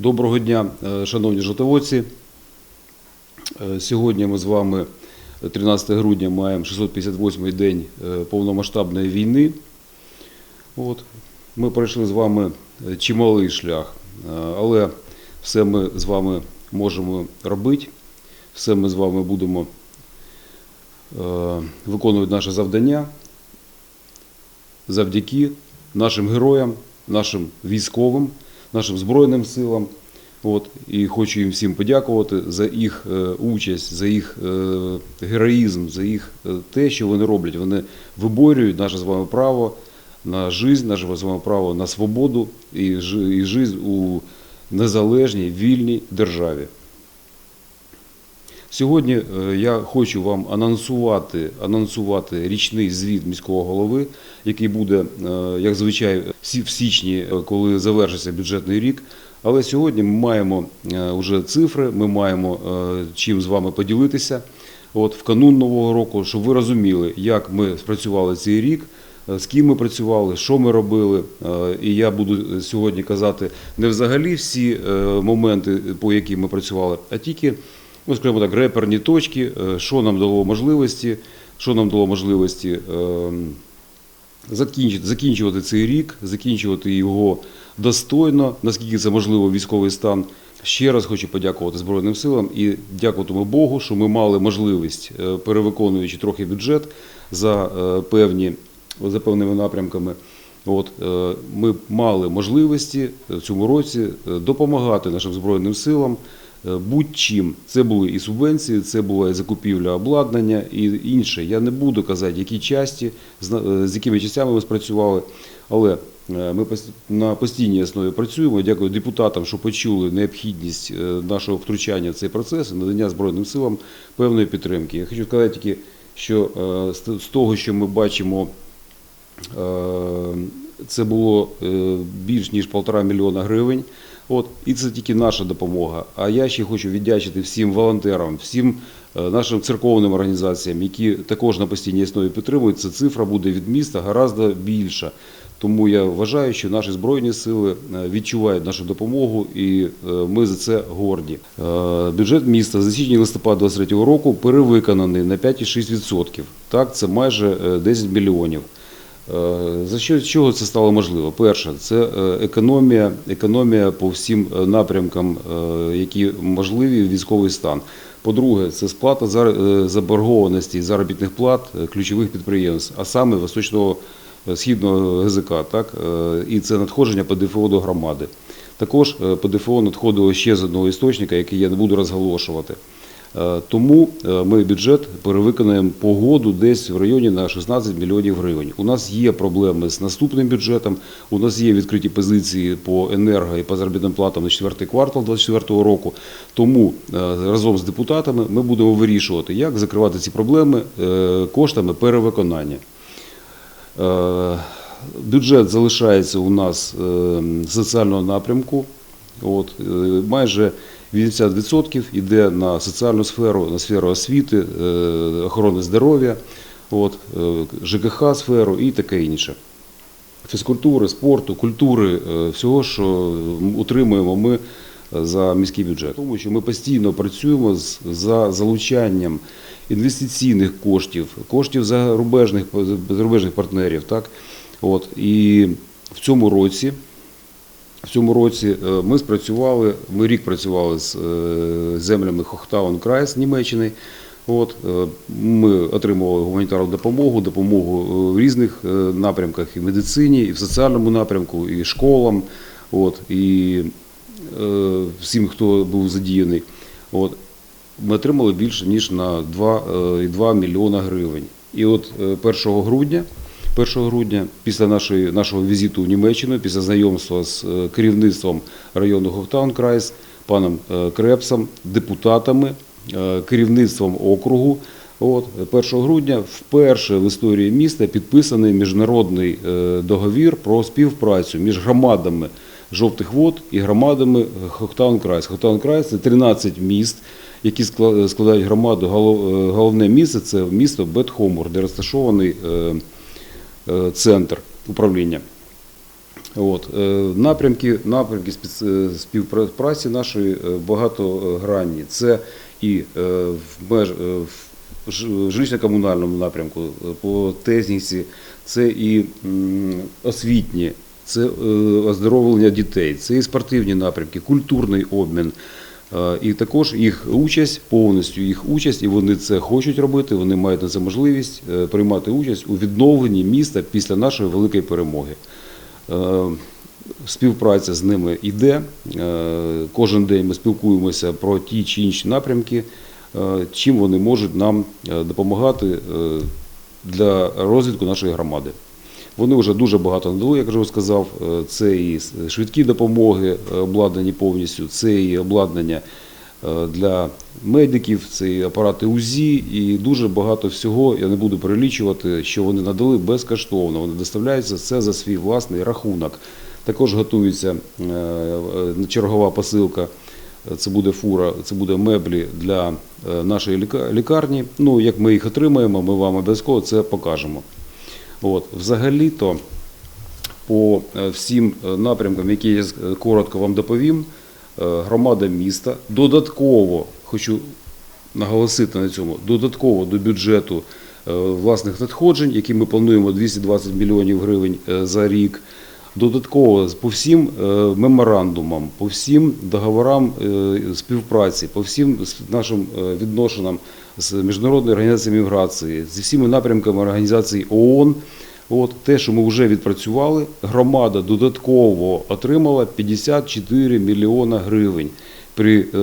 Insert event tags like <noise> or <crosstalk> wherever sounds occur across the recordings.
Доброго дня, е, шановні жовтоводці. Е, Сьогодні ми з вами, е, 13 грудня, маємо 658-й день е, повномасштабної війни. От. Ми пройшли з вами е, чималий шлях, е, але все ми з вами можемо робити, все ми з вами будемо е, виконувати наше завдання завдяки нашим героям, нашим військовим, нашим Збройним силам. От, і хочу їм всім подякувати за їх е, участь, за їх е, героїзм, за їх е, те, що вони роблять. Вони виборюють наше з вами право на життя, наше з вами право на свободу і, жи- і життя у незалежній вільній державі. Сьогодні е, я хочу вам анонсувати, анонсувати річний звіт міського голови, який буде, е, як звичай, в січні, е, коли завершиться бюджетний рік. Але сьогодні ми маємо вже цифри, ми маємо чим з вами поділитися. От в канун нового року, щоб ви розуміли, як ми спрацювали цей рік, з ким ми працювали, що ми робили. І я буду сьогодні казати не взагалі всі моменти, по яким ми працювали, а тільки ну, скажімо так, реперні точки, е, що нам дало можливості, що нам дало можливості е, закінчити, закінчувати цей рік, закінчувати його достойно, наскільки це можливо військовий стан. Ще раз хочу подякувати Збройним силам і дякуватиму Богу, що ми мали можливість, е, перевиконуючи трохи бюджет за е, певні за певними напрямками. От ми мали можливості в цьому році допомагати нашим збройним силам будь-чим. Це були і субвенції, це була і закупівля обладнання і інше. Я не буду казати, які часті е, з якими частями ми спрацювали, але е, ми на постійній основі працюємо. Дякую депутатам, що почули необхідність е, нашого втручання в цей процес надання збройним силам певної підтримки. Я хочу сказати тільки, що е, з того, що ми бачимо. Е, Це було е, більш ніж полтора мільйона гривень. От, і це тільки наша допомога. А я ще хочу віддячити всім волонтерам, всім е, нашим церковним організаціям, які також на постійній основі підтримують. Ця цифра буде від міста гораздо більша. Тому я вважаю, що наші збройні сили е, відчувають нашу допомогу, і е, ми за це горді. Бюджет міста за січень листопад 2023 року перевиконаний на 5,6%. Так, це майже е, 10 мільйонів. Е, За що чого це стало можливо? Перше, це е, економія, економія по всім е, напрямкам, які можливі військовий стан. По-друге, це сплата заборгованості заробітних плат ключових підприємств, а саме Восточного східного ГЗК, так і це надходження ПДФО до громади. Також ПДФО надходило ще з одного істочника, який я не буду розголошувати. Е, Тому е, ми бюджет перевиконаємо по году десь в районі на 16 мільйонів гривень. У нас є проблеми з наступним бюджетом. У нас є відкриті позиції по енерго і по заробітним платам на четвертий квартал 2024 року. Тому е, разом з депутатами ми будемо вирішувати, як закривати ці проблеми коштами перевиконання. Бюджет залишається у нас соціального напрямку. От, майже 80% йде на соціальну сферу, на сферу освіти, е, охорони здоров'я, е, ЖКХ сферу і таке інше. Фізкультури, спорту, культури, е, всього, що утримуємо ми за міський бюджет. Тому що ми постійно працюємо за залучанням інвестиційних коштів, коштів зарубежних, зарубежних партнерів. Так? От, і в цьому році в цьому році е, ми спрацювали, ми рік працювали з е, землями Хохтаун Крайс Німеччини. От, е, ми отримували гуманітарну допомогу, допомогу в різних напрямках і в медицині, і в соціальному напрямку, і школам, от, і всім, хто був задіяний. От, ми отримали більше ніж на 2,2 мільйона гривень. І от е, 1 грудня, 1 грудня, після нашої, нашого візиту в Німеччину, після знайомства з е, керівництвом району Хофтаун Крайс, паном е, Крепсом, депутатами, е, керівництвом округу. От 1 грудня вперше в історії міста підписаний міжнародний договір про співпрацю між громадами жовтих вод і громадами Хохтаун Крайс. Хохтаун Крайс це 13 міст, які скла- складають громаду. Голов- Головне місце це місто Бетхомур, де розташований центр управління. От, е, напрямки, напрямки е, співпраці нашої е, багатогранні. Це і е, в меж е, в жилищно-комунальному напрямку, по техніці, це і освітні, це оздоровлення дітей, це і спортивні напрямки, культурний обмін. Е, І також їх участь, повністю їх участь, і вони це хочуть робити. Вони мають на це можливість е, приймати участь у відновленні міста після нашої великої перемоги. Е, Співпраця з ними йде. Кожен день ми спілкуємося про ті чи інші напрямки, чим вони можуть нам допомагати для розвитку нашої громади. Вони вже дуже багато надали, як вже сказав. Е, Це і швидкі допомоги, е, обладнані повністю, це і обладнання е, для медиків, це і апарати УЗІ, і дуже багато всього. Я не буду перелічувати, що вони надали безкоштовно. Вони доставляються це за свій власний рахунок. Також готується чергова посилка. Це буде фура, це буде меблі для нашої лікарні. Ну, як ми їх отримаємо, ми вам обов'язково це покажемо. От, взагалі-то по е, всім е, напрямкам, які я е, коротко вам доповім, громада міста додатково хочу наголосити на цьому, додатково до бюджету власних надходжень, які ми плануємо 220 мільйонів гривень за рік. Додатково по всім меморандумам, по всім договорам співпраці, по всім нашим відношенням з міжнародною організацією міграції, зі всіма напрямками організації ООН. От те, що ми вже відпрацювали, громада додатково отримала 54 мільйона гривень. При е,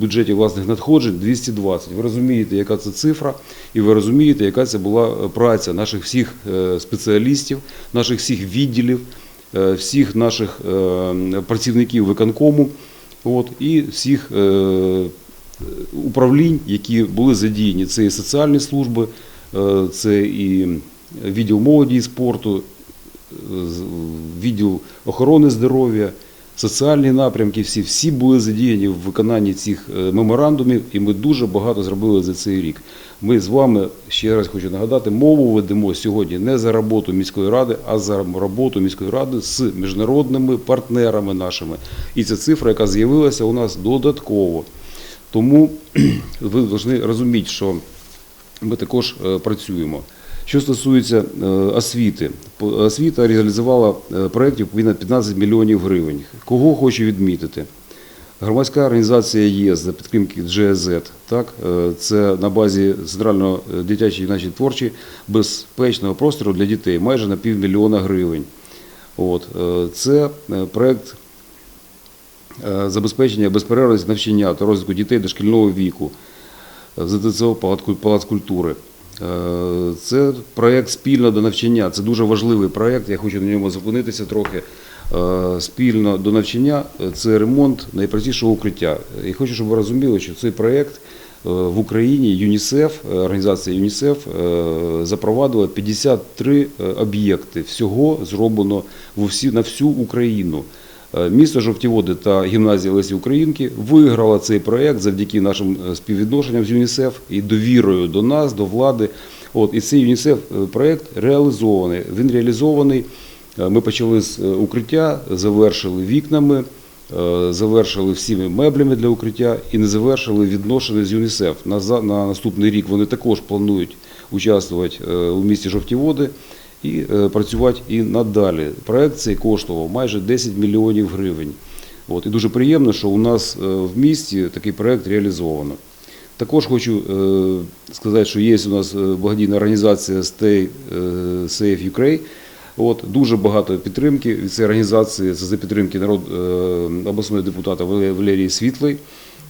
бюджеті власних надходжень 220. Ви розумієте, яка це цифра, і ви розумієте, яка це була е, праця наших всіх е, спеціалістів, наших всіх відділів, всіх наших працівників виконкому, от, і всіх управлінь, які були задіяні. Це і соціальні служби, е, це і відділ молоді і спорту, е, відділ охорони здоров'я, соціальні напрямки, всі, всі були задіяні в виконанні цих е, меморандумів, і ми дуже багато зробили за цей рік. Ми з вами, ще раз хочу нагадати, мову ведемо сьогодні не за роботу міської ради, а за роботу міської ради з міжнародними партнерами нашими. І ця цифра, яка з'явилася у нас додатково. Тому <clears throat> ви повинні розуміти, що ми також е, працюємо. Що стосується е, освіти, освіта реалізувала е, проєктів відповідно 15 мільйонів гривень. Кого хочу відмітити? Громадська організація ЄС за підтримки GSZ, так, це на базі центрального дитячої юнацької творчої безпечного простору для дітей майже на півмільйона гривень. От, це проєкт забезпечення безперервності навчання та розвитку дітей дошкільного віку в ЗТЦО «Палац культури. Е, Це проєкт спільно до навчання. Це дуже важливий проєкт. Я хочу на ньому зупинитися трохи. Е, Спільно до навчання е, це ремонт найпростішого укриття. І хочу, щоб ви розуміли, що цей проєкт е, в Україні ЮНІСЕФ, е, організація ЮНІСЕФ е, запровадила 53 е, об'єкти. Всього зроблено на всю Україну. Е, Місто Жовтіводи та гімназія Лесі Українки виграла цей проєкт завдяки нашим е, співвідношенням з ЮНІСЕФ і довірою до нас, до влади. От, і цей ЮНІСЕФ е, проєкт реалізований. Він реалізований. Ми почали з укриття, завершили вікнами, завершили всіми меблями для укриття і не завершили відношення з ЮНІСЕФ. На, наступний рік вони також планують участвувати у місті Жовтіводи і е, працювати і надалі. Проект цей коштував майже 10 мільйонів гривень. От, і дуже приємно, що у нас е, в місті такий проект реалізовано. Також хочу е, сказати, що є у нас благодійна організація Stay Safe Ukraine. От, дуже багато підтримки від цієї організації. Це за підтримки народ, обласної депутата Валерії Світлої.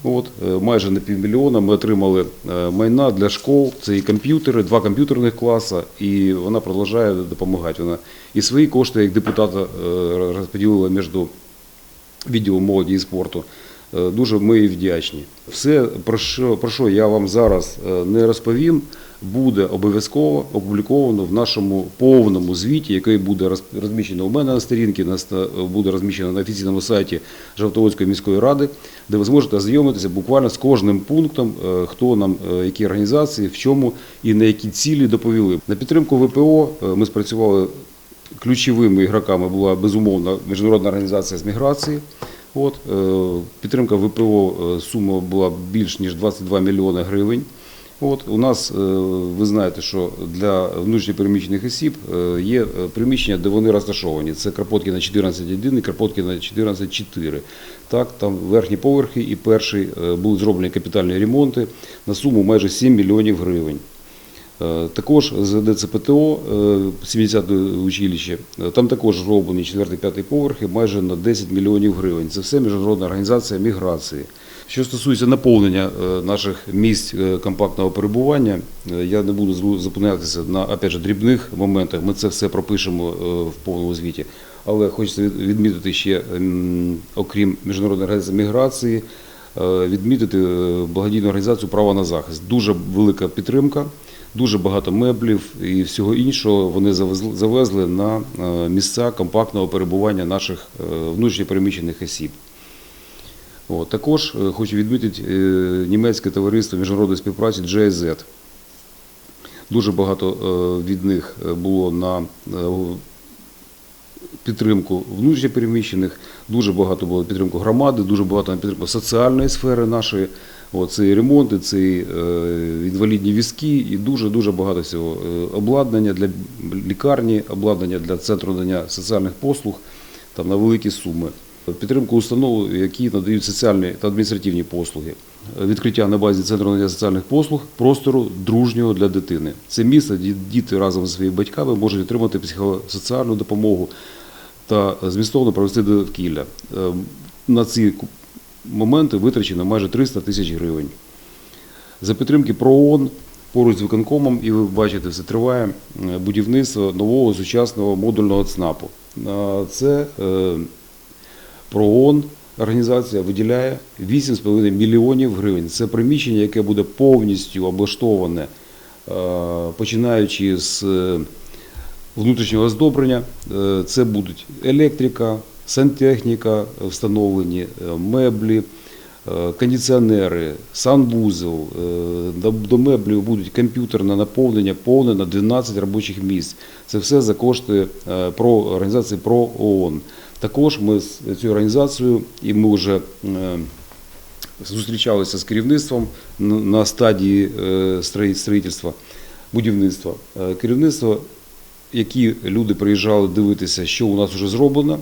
От, е, майже на півмільйона ми отримали е, майна для школ. Це і комп'ютери, два комп'ютерних класи, і вона продовжує допомагати. Вона і свої кошти, як депутата, е, розподілила між відділом молоді і спорту. Е, Дуже ми їй вдячні. Все, про що, про що я вам зараз е, не розповім, буде обов'язково опубліковано в нашому повному звіті, який буде розміщено у мене на сторінці, на буде розміщено на офіційному сайті Жовтоводської міської ради, де ви зможете ознайомитися буквально з кожним пунктом, е, хто нам, е, які організації, в чому і на які цілі доповіли. На підтримку ВПО е, ми спрацювали ключовими ігроками була безумовно міжнародна організація з міграції. От, е, підтримка ВПО е, сума була більш ніж 22 мільйони гривень. От, у нас, е, ви знаєте, що для внутрішньопереміщених осіб є приміщення, де вони розташовані. Це Карпоткіна 14.1 і Карпоткіна 14.4. Так, там верхні поверхи і перший були зроблені капітальні ремонти на суму майже 7 мільйонів гривень. Е, Також з ДЦПТО е, 70 училище, е, там також зроблені 4-5 поверхи майже на 10 мільйонів гривень. Це все міжнародна організація міграції. Що стосується наповнення е, наших місць е, компактного перебування, е, я не буду зупинятися на опять же, дрібних моментах. Ми це все пропишемо е, в повному звіті. Але хочеться відмітити ще, окрім міжнародної організації міграції, е, відмітити е, благодійну організацію Право на захист. Дуже велика підтримка, дуже багато меблів і всього іншого вони завезли, на е, місця компактного перебування наших е, внутрішньопереміщених осіб. От, також е, хочу відмітити німецьке товариство міжнародної співпраці GIZ. Дуже багато від них було на підтримку внутрішньопереміщених, дуже багато було підтримку громади, дуже багато на підтримку соціальної сфери нашої. Це і ремонти, це і е, інвалідні візки, і дуже-дуже багато всього. Е, Обладнання для лікарні, обладнання для центру надання соціальних послуг там, на великі суми. Підтримку установ, які надають соціальні та адміністративні послуги. Відкриття на базі центру надання соціальних послуг простору дружнього для дитини. Це місце, де діти разом зі своїми батьками можуть отримати психосоціальну допомогу та змістовно провести довкілля. Е, На ці моменти витрачено майже 300 тисяч гривень. За підтримки ПРООН поруч з виконкомом, і ви бачите, все триває е, будівництво нового сучасного модульного ЦНАПу. Це е, ПРООН організація виділяє 8,5 мільйонів гривень. Це приміщення, яке буде повністю облаштоване, е, починаючи з внутрішнього оздоблення. Це будуть електрика, сантехніка встановлені, е, меблі, е, кондиціонери, санвузол. Е, До меблів будуть комп'ютерне наповнення, повне на 12 робочих місць. Це все за кошти про організації ПРО ООН. Також ми з цією організацією, і ми вже зустрічалися з керівництвом на- стадії строїтельства, будівництва. Керівництво, які люди приїжджали дивитися, що у нас вже зроблено.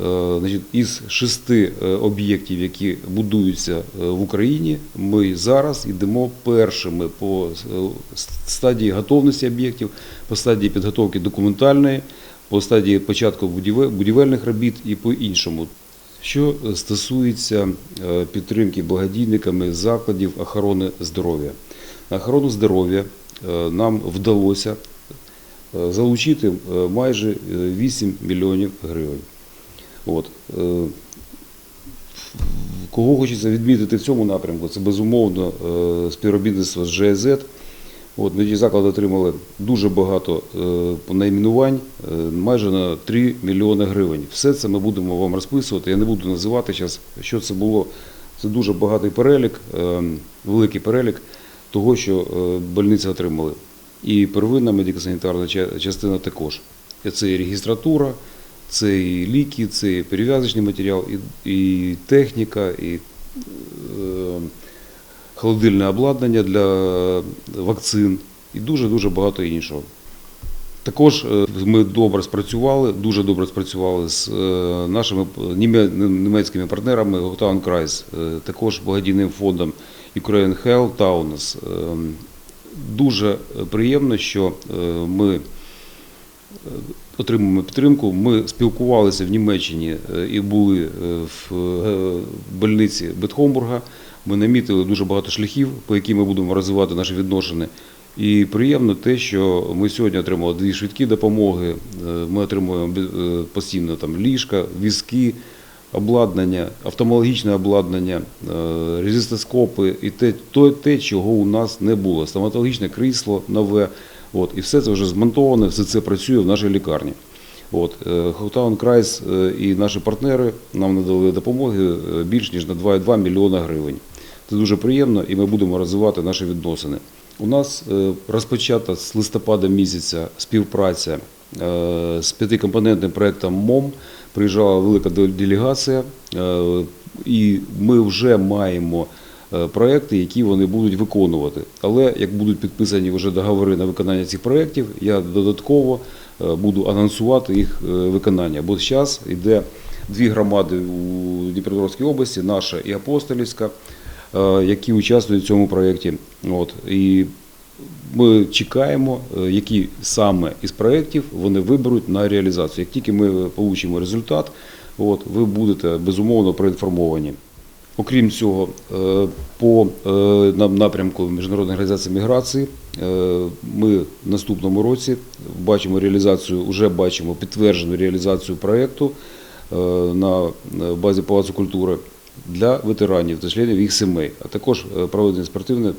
Е, із шести е, об'єктів, які будуються е, в Україні, ми зараз йдемо першими по стадії готовності об'єктів, по стадії підготовки документальної, по стадії початку будівель- будівельних робіт і по іншому. Що стосується підтримки благодійниками закладів охорони здоров'я. На охорону здоров'я нам вдалося залучити майже е, 8 мільйонів гривень. От. е, Кого хочеться відмітити в цьому напрямку, це безумовно е, співробітництво з ЖЕЗ. От, ті заклади отримали дуже багато е, найменувань, майже на 3 мільйони гривень. Все це ми будемо вам розписувати. Я не буду називати зараз, що це було. Це дуже багатий перелік, великий перелік того, що больниці отримали. І первинна медико-санітарна частина також. Це і регістратура, це і ліки, це і перев'язочний матеріал, і, і техніка, і е, холодильне обладнання для вакцин і дуже-дуже багато іншого. Також е, ми добре спрацювали, дуже добре спрацювали з е, нашими німецькими партнерами Готаун Крайс, також благодійним фондом Ukraine Health Taunus. Е, Дуже приємно, що е, ми е, отримуємо підтримку. Ми спілкувалися в Німеччині е, і були е, в е, больниці Бетхомбурга. Ми намітили дуже багато шляхів, по яким ми будемо розвивати наші відносини. І приємно те, що ми сьогодні отримали дві швидкі допомоги. Е, Ми отримуємо е, постійно там ліжка, візки, обладнання, офтальмологічне обладнання, е, резистоскопи і те, те, чого у нас не було. Стоматологічне крісло нове. От, і все це вже змонтоване, все це працює в нашій лікарні. От, Хоутаун Крайс е, і наші партнери нам надали допомоги е, більш ніж на 2,2 мільйона гривень. Це дуже приємно, і ми будемо розвивати наші відносини. У нас е, розпочата з листопада місяця співпраця е, з п'ятикомпонентним проектом МОМ приїжджала велика делегація, е, і ми вже маємо е, проекти, які вони будуть виконувати. Але як будуть підписані вже договори на виконання цих проєктів, я додатково е, буду анонсувати їх е, виконання. Бо зараз йде дві громади у Дніпропетровській області, наша і Апостолівська, е, які участвують в цьому проєкті. От. І ми чекаємо, е, які саме із проєктів вони виберуть на реалізацію. Як тільки ми отримаємо результат, от, ви будете безумовно проінформовані. Окрім цього, е, по е, напрямку Міжнародної організації міграції е, ми в наступному році бачимо реалізацію, вже бачимо підтверджену реалізацію проєкту на базі Палацу культури для ветеранів та членів їх сімей, а також проведення спортивних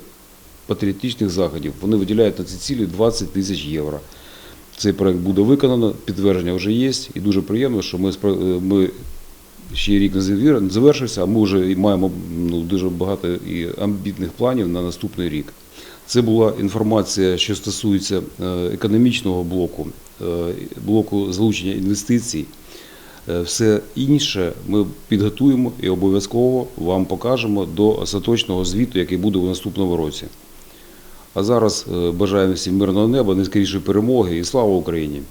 патріотичних заходів. Вони виділяють на ці цілі 20 тисяч євро. Цей проект буде виконано, підтвердження вже є, і дуже приємно, що ми ще рік не завершився, а ми вже маємо ну, дуже багато і амбітних планів на наступний рік. Це була інформація, що стосується е, економічного блоку, е, блоку залучення інвестицій. Е, Все інше ми підготуємо і обов'язково вам покажемо до остаточного звіту, який буде у наступному році. А зараз бажаємо всім мирного неба, найскорішої перемоги і слава Україні!